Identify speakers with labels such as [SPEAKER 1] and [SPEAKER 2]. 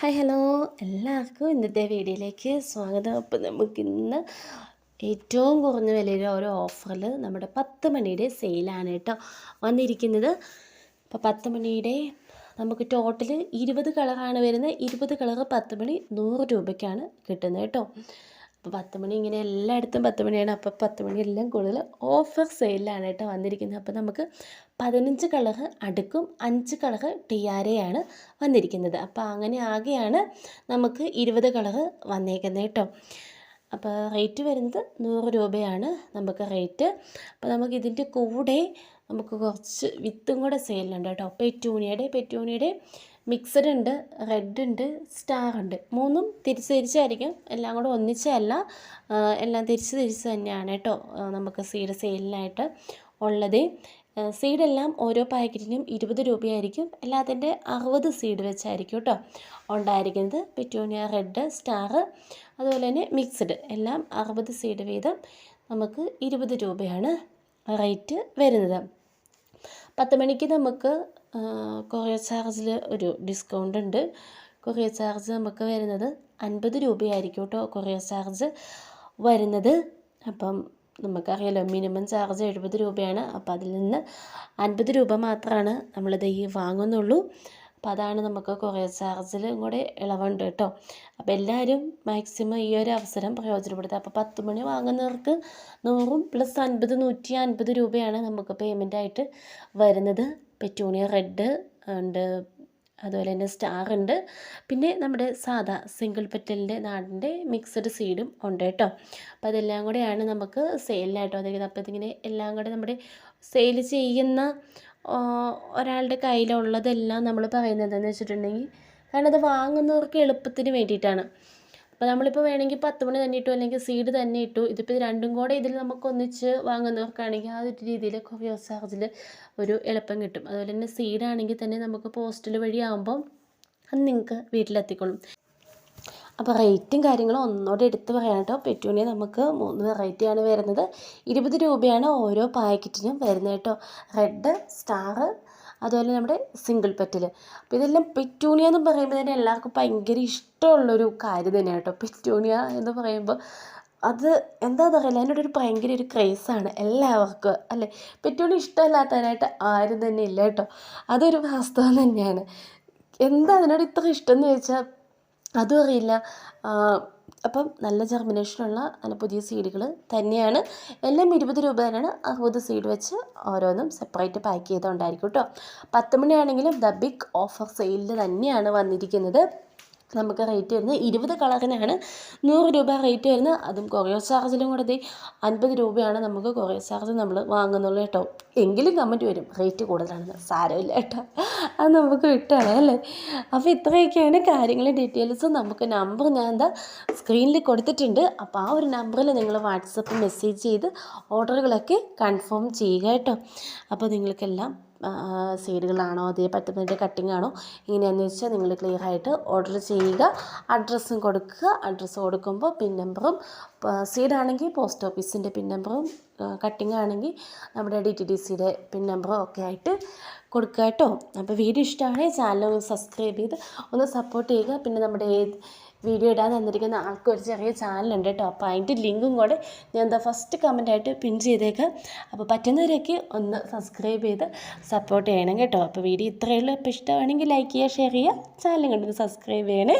[SPEAKER 1] Hi hello എല്ലാവർക്കും ഇന്നത്തെ വീഡിയോയിലേക്ക് സ്വാഗതം. അപ്പം നമുക്കിന്ന് ഏറ്റവും കുറഞ്ഞ വിലയിൽ ഒരു ഓഫറിൽ നമ്മുടെ പത്ത് മണിയുടെ സെയിലാണ് കേട്ടോ വന്നിരിക്കുന്നത്. അപ്പോൾ പത്ത് മണിയുടെ നമുക്ക് ടോട്ടൽ ഇരുപത് കളറാണ് വരുന്നത്. ഇരുപത് കളറ് പത്ത് മണി നൂറ് രൂപയ്ക്കാണ് കിട്ടുന്നത് കേട്ടോ. അപ്പോൾ പത്ത് മണി ഇങ്ങനെ എല്ലായിടത്തും പത്ത് മണിയാണ്. അപ്പോൾ പത്ത് മണി എല്ലാം കൂടുതൽ ഓഫർ സെയിലാണ് കേട്ടോ വന്നിരിക്കുന്നത്. അപ്പോൾ നമുക്ക് പതിനഞ്ച് കളർ അടുക്കും അഞ്ച് കളറ് ടിയാരയാണ് വന്നിരിക്കുന്നത്. അപ്പോൾ അങ്ങനെ ആകെയാണ് നമുക്ക് ഇരുപത് കളർ വന്നേക്കുന്നത് കേട്ടോ. അപ്പോൾ റേറ്റ് വരുന്നത് നൂറ് രൂപയാണ് നമുക്ക് റേറ്റ് അപ്പോൾ നമുക്ക് ഇതിന്റെ കൂടെ നമുക്ക് കുറച്ച് വിത്തും കൂടെ സെയിലുണ്ട് കേട്ടോ. പെറ്റൂണിയുടെ പെറ്റൂണിയുടെ മിക്സഡ് ഉണ്ട് റെഡ് ഉണ്ട് സ്റ്റാർ ഉണ്ട്. മൂന്നും തിരിച്ച് തിരിച്ചായിരിക്കും. എല്ലാം കൂടെ ഒന്നിച്ചല്ല എല്ലാം തിരിച്ച് തിരിച്ച് തന്നെയാണ് കേട്ടോ നമുക്ക് സീഡ് സെയിലിനായിട്ട് ഉള്ളത്. സീഡെല്ലാം ഓരോ പാക്കറ്റിനും ഇരുപത് രൂപയായിരിക്കും. എല്ലാത്തിന്റെ അറുപത് സീഡ് വെച്ചായിരിക്കും കേട്ടോ ഉണ്ടായിരിക്കുന്നത്. പെറ്റൂണിയ റെഡ് സ്റ്റാർ അതുപോലെ തന്നെ മിക്സ്ഡ് എല്ലാം അറുപത് സീഡ് വീതം നമുക്ക് ഇരുപത് രൂപയാണ് റേറ്റ് വരുന്നത്. പത്ത് മണിക്ക് നമുക്ക് കൊറിയർ ചാർജിൽ ഒരു ഡിസ്കൗണ്ട് ഉണ്ട്. കൊറിയർ ചാർജ് നമുക്ക് വരുന്നത് അൻപത് രൂപയായിരിക്കും കേട്ടോ കൊറിയർ ചാർജ് വരുന്നത്. അപ്പം നമുക്കറിയാലോ മിനിമം ചാർജ് എഴുപത് രൂപയാണ്. അപ്പോൾ അതിൽ നിന്ന് അൻപത് രൂപ മാത്രമാണ് നമ്മളിത് ഈ വാങ്ങുന്നുള്ളൂ. അപ്പോൾ അതാണ് നമുക്ക് കൊറിയർ ചാർജിലും കൂടെ ഇളവുണ്ട് കേട്ടോ അപ്പോൾ എല്ലാവരും മാക്സിമം ഈ ഒരു അവസരം പ്രയോജനപ്പെടുത്തുക. അപ്പോൾ പത്ത് മണി വാങ്ങുന്നവർക്ക് നൂറും പ്ലസ് അൻപത് നൂറ്റി അൻപത് രൂപയാണ് നമുക്ക് പേയ്മെന്റായിട്ട് വരുന്നത്. പെറ്റൂണിയ റെഡ് ഉണ്ട് അതുപോലെ തന്നെ സ്റ്റാർ ഉണ്ട്. പിന്നെ നമ്മുടെ സാധാ സിംഗിൾ പെറ്റലിന്റെ നാടിന്റെ മിക്സഡ് സീഡും ഉണ്ട് കേട്ടോ അപ്പോൾ അതെല്ലാം കൂടെയാണ് നമുക്ക് സെയിലിനായിട്ട് വന്നിരിക്കുന്നത്. അപ്പോൾ ഇതിങ്ങനെ എല്ലാം കൂടെ നമ്മുടെ സെയിൽ ചെയ്യുന്ന ഒരാളുടെ കയ്യിലുള്ളതെല്ലാം നമ്മൾ പറയുന്നത് എന്താണെന്ന് വെച്ചിട്ടുണ്ടെങ്കിൽ കാരണം അത് വാങ്ങുന്നവർക്ക് എളുപ്പത്തിന് വേണ്ടിയിട്ടാണ്. അപ്പോൾ നമ്മളിപ്പോൾ വേണമെങ്കിൽ പത്ത് മണി തന്നെ ഇട്ടു അല്ലെങ്കിൽ സീഡ് തന്നെ ഇട്ടു. ഇതിപ്പോൾ ഇത് രണ്ടും കൂടെ ഇതിൽ നമുക്ക് ഒന്നിച്ച് വാങ്ങുന്നവർക്കാണെങ്കിൽ ആ ഒരു രീതിയിൽ കൊറിയർ ചാർജിൽ ഒരു എളുപ്പം കിട്ടും. അതുപോലെ തന്നെ സീഡാണെങ്കിൽ തന്നെ നമുക്ക് പോസ്റ്റൽ വഴി അത് നിങ്ങൾക്ക് വീട്ടിലെത്തിക്കോളും അപ്പോൾ റേറ്റും കാര്യങ്ങളും ഒന്നുകൂടെ എടുത്ത് പറയാം കേട്ടോ. പെറ്റൂണിയ നമുക്ക് മൂന്ന് വെറൈറ്റിയാണ് വരുന്നത്. ഇരുപത് രൂപയാണ് ഓരോ പാക്കറ്റിനും വരുന്നത് കേട്ടോ. റെഡ് സ്റ്റാർ അതുപോലെ നമ്മുടെ സിംഗിൾ പെറ്റൽ അപ്പോൾ ഇതെല്ലാം പെറ്റൂണിയ എന്ന് പറയുമ്പോൾ തന്നെ എല്ലാവർക്കും ഭയങ്കര ഇഷ്ടമുള്ളൊരു കാര്യം തന്നെയാണ് കേട്ടോ. പെറ്റൂണിയ എന്ന് പറയുമ്പോൾ അത് എന്താ അറിയില്ല. അതിനോട് ഒരു ഭയങ്കര ഒരു ക്രേസാണ് എല്ലാവർക്കും അല്ലേ? പെറ്റൂണി ഇഷ്ടമല്ലാത്തതിനായിട്ട് ആരും തന്നെ ഇല്ല കേട്ടോ. അതൊരു വാസ്തവം തന്നെയാണ്. എന്താ അതിനോട് ഇത്ര ഇഷ്ടം എന്ന് ചോദിച്ചാൽ അതും അറിയില്ല അപ്പം നല്ല ജെർമിനേഷനുള്ള നല്ല പുതിയ സീഡുകൾ തന്നെയാണ്. എല്ലാം ഇരുപത് രൂപ തന്നെയാണ്. അറുപത് സീഡ് വെച്ച് ഓരോന്നും സെപ്പറേറ്റ് പാക്ക് ചെയ്തുകൊണ്ടായിരിക്കും കേട്ടോ പത്ത് മണിയാണെങ്കിലും ദ ബിഗ് ഓഫർ സെയിലിൽ തന്നെയാണ് വന്നിരിക്കുന്നത്. നമുക്ക് റേറ്റ് വരുന്നത് ഇരുപത് കളറിനാണ് നൂറ് രൂപ റേറ്റ് വരുന്നത്. അതും കൊറിയർ ചാർജിലും കൂടെ അൻപത് രൂപയാണ് നമുക്ക് കൊറിയർ ചാർജ് നമ്മൾ വാങ്ങുന്നുള്ളൂ കേട്ടോ. എങ്കിലും കമന്റ് വരും. റേറ്റ് കൂടുതലാണെന്ന്. സാരമില്ല കേട്ടോ. അത് നമുക്ക് വിട്ടാണ് അല്ലേ? അപ്പോൾ ഇത്രയൊക്കെയാണ് കാര്യങ്ങൾ ഡീറ്റെയിൽസ് നമുക്ക് നമ്പർ ഞാൻ എന്താ സ്ക്രീനിൽ കൊടുത്തിട്ടുണ്ട്. അപ്പോൾ ആ ഒരു നമ്പറിൽ നിങ്ങൾ വാട്സപ്പ് മെസ്സേജ് ചെയ്ത് ഓർഡറുകളൊക്കെ കൺഫേം ചെയ്യുക കേട്ടോ. അപ്പോൾ നിങ്ങൾക്കെല്ലാം സീഡുകളാണോ അതേ പറ്റുന്നതിന്റെ കട്ടിംഗ് ആണോ ഇങ്ങനെയാണെന്ന് വെച്ചാൽ നിങ്ങൾ ക്ലിയർ ആയിട്ട് ഓർഡർ ചെയ്യുക. അഡ്രസ്സും കൊടുക്കുക. അഡ്രസ്സ് കൊടുക്കുമ്പോൾ പിൻ നമ്പറും സീഡാണെങ്കിൽ പോസ്റ്റ് ഓഫീസിന്റെ പിൻ നമ്പറും കട്ടിംഗ് ആണെങ്കിൽ നമ്മുടെ ഡി ടി ഡി സിയുടെ പിൻ നമ്പറും ഒക്കെ ആയിട്ട് കൊടുക്കുക കേട്ടോ. അപ്പോൾ വീഡിയോ ഇഷ്ടമാണെങ്കിൽ ചാനൽ ഒന്ന് സബ്സ്ക്രൈബ് ചെയ്ത് ഒന്ന് സപ്പോർട്ട് ചെയ്യുക. പിന്നെ നമ്മുടെ വീഡിയോ ഇടാൻ തന്നിരിക്കുന്ന ആൾക്ക് ഒരു ചെറിയ ചാനലുണ്ട് കേട്ടോ അപ്പോൾ അതിന്റെ ലിങ്കും കൂടെ ഞാൻ എന്താ ഫസ്റ്റ് കമന്റായിട്ട് പിൻ ചെയ്തേക്കാം. അപ്പോൾ പറ്റുന്നവരൊക്കെ ഒന്ന് സബ്സ്ക്രൈബ് ചെയ്ത് സപ്പോർട്ട് ചെയ്യണം കേട്ടോ. അപ്പോൾ വീഡിയോ ഇത്രയേ ഉള്ളൂ. അപ്പോൾ ഇഷ്ടമാണെങ്കിൽ ലൈക്ക് ചെയ്യുക ഷെയർ ചെയ്യുക. ചാനലും കണ്ടൊന്ന് സബ്സ്ക്രൈബ് ചെയ്യണേ.